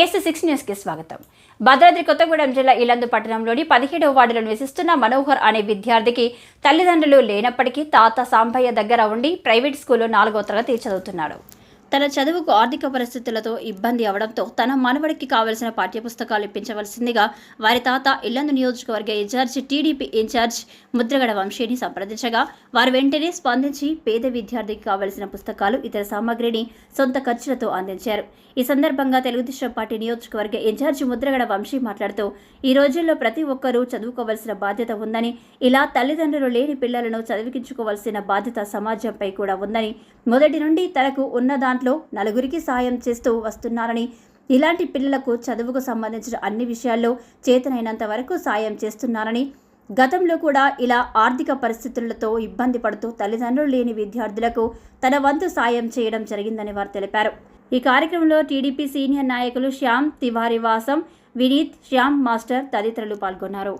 BSc six న్యూస్కి స్వాగతం. భద్రాద్రి కొత్తగూడెం జిల్లా ఇలందు పట్టణంలోని పదిహేడవ వార్డులో నివసిస్తున్న మనోహర్ అనే విద్యార్థికి తల్లిదండ్రులు లేనప్పటికీ తాత సాంబయ్య దగ్గర ఉండి ప్రైవేట్ స్కూల్లో నాలుగో తరగతి చదువుతున్నాడు. తన చదువుకు ఆర్థిక పరిస్థితులతో ఇబ్బంది అవడంతో తన మనవడికి కావలసిన పాఠ్యపుస్తకాలు ఇప్పించవలసిందిగా వారి తాత ఇల్లందు నియోజకవర్గ ఇన్ఛార్జ్ టీడీపీ ఇన్ఛార్జ్ ముద్రగడ వంశీని సంప్రదించగా వారు వెంటనే స్పందించి పేద విద్యార్థికి కావలసిన పుస్తకాలు ఇతర సామాగ్రిని సొంత ఖర్చులతో అందించారు. ఈ సందర్భంగా తెలుగుదేశం పార్టీ నియోజకవర్గ ఇన్ఛార్జ్ ముద్రగడ వంశీ మాట్లాడుతూ ఈ రోజుల్లో ప్రతి ఒక్కరూ చదువుకోవలసిన బాధ్యత ఉందని ఇలా తల్లిదండ్రులు లేని పిల్లలను చదివించుకోవాల్సిన బాధ్యత సమాజంపై కూడా ఉందని మొదటి నుండి తనకు ఉన్నదాన్ని దాంట్లో నలుగురికి సాయం చేస్తూ వస్తున్నారని. ఇలాంటి పిల్లలకు చదువుకు సంబంధించిన అన్ని విషయాల్లో చేతనైనంత వరకు సాయం చేస్తున్నారని. గతంలో కూడా ఇలా ఆర్థిక పరిస్థితులతో ఇబ్బంది పడుతూ తల్లిదండ్రులు లేని విద్యార్థులకు తన వంతు సాయం చేయడం జరిగిందని వారు తెలిపారు. ఈ కార్యక్రమంలో టీడీపీ సీనియర్ నాయకులు శ్యామ్ తివారి వాసం వినీత్ శ్యామ్ మాస్టర్ తదితరులు పాల్గొన్నారు.